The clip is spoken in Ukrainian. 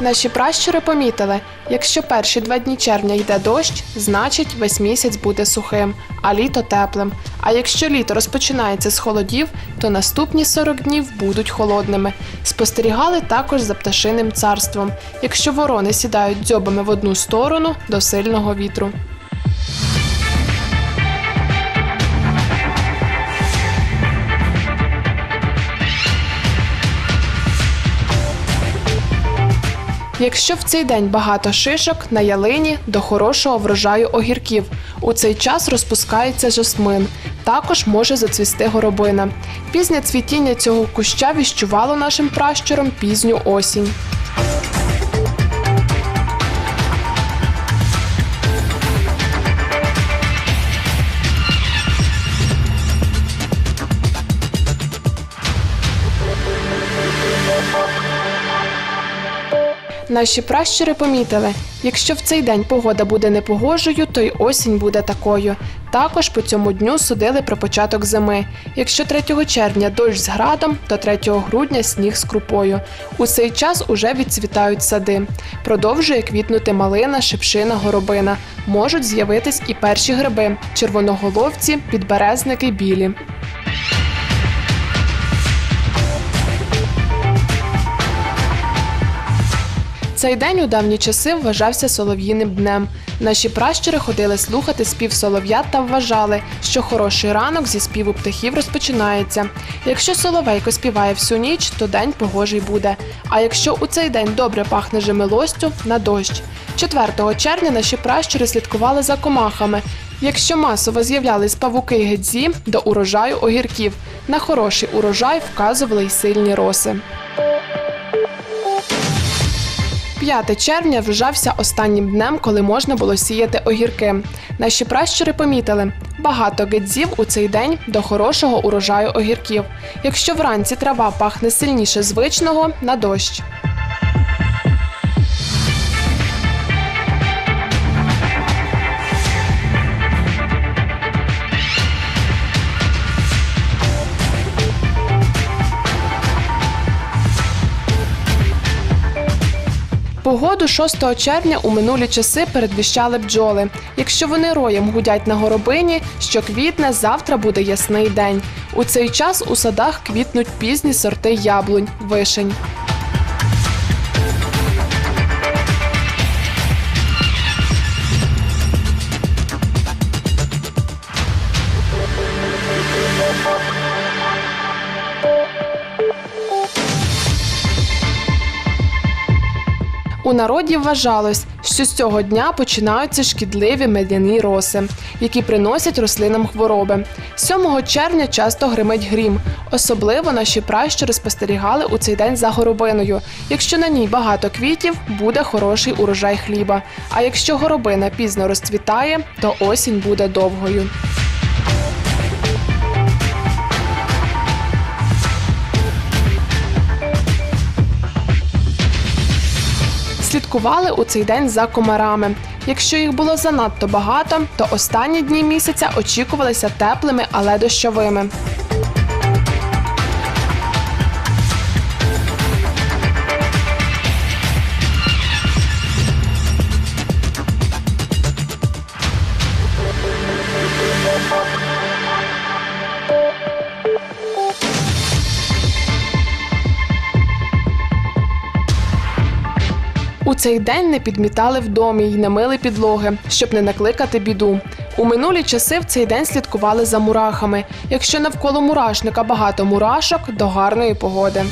Наші пращури помітили, якщо перші два дні червня йде дощ, значить весь місяць буде сухим, а літо теплим. А якщо літо розпочинається з холодів, то наступні 40 днів будуть холодними. Спостерігали також за пташиним царством, якщо ворони сідають дзьобами в одну сторону до сильного вітру. Якщо в цей день багато шишок на ялині до хорошого врожаю огірків, у цей час розпускається жасмин. Також може зацвісти горобина. Пізнє цвітіння цього куща віщувало нашим пращурам пізню осінь. Наші пращури помітили, якщо в цей день погода буде непогожою, то й осінь буде такою. Також по цьому дню судили про початок зими. Якщо 3 червня дощ з градом, то 3 грудня сніг з крупою. У цей час уже відцвітають сади. Продовжує квітнути малина, шипшина, горобина. Можуть з'явитись і перші гриби червоноголовці, підберезники білі. Цей день у давні часи вважався солов'їним днем. Наші пращури ходили слухати спів солов'я та вважали, що хороший ранок зі співу птахів розпочинається. Якщо соловейко співає всю ніч, то день погожий буде. А якщо у цей день добре пахне жемилостю на дощ. 4 червня наші пращури слідкували за комахами. Якщо масово з'являлись павуки гедзі до урожаю огірків, на хороший урожай вказували й сильні роси. 5 червня вважався останнім днем, коли можна було сіяти огірки. Наші пращури помітили багато гедзів у цей день до хорошого урожаю огірків. Якщо вранці трава пахне сильніше звичного на дощ. Погоду 6 червня у минулі часи передвіщали бджоли. Якщо вони роєм гудять на горобині, що квітне, завтра буде ясний день. У цей час у садах квітнуть пізні сорти яблунь, вишень. У народі вважалось, що з цього дня починаються шкідливі медяні роси, які приносять рослинам хвороби. 7 червня часто гримить грім. Особливо наші пращури спостерігали у цей день за горобиною. Якщо на ній багато квітів, буде хороший урожай хліба. А якщо горобина пізно розцвітає, то осінь буде довгою. Слідкували у цей день за комарами. Якщо їх було занадто багато, то останні дні місяця очікувалися теплими, але дощовими. У цей день не підмітали в домі й не мили підлоги, щоб не накликати біду. У минулі часи в цей день слідкували за мурахами. Якщо навколо мурашника багато мурашок, до гарної погоди.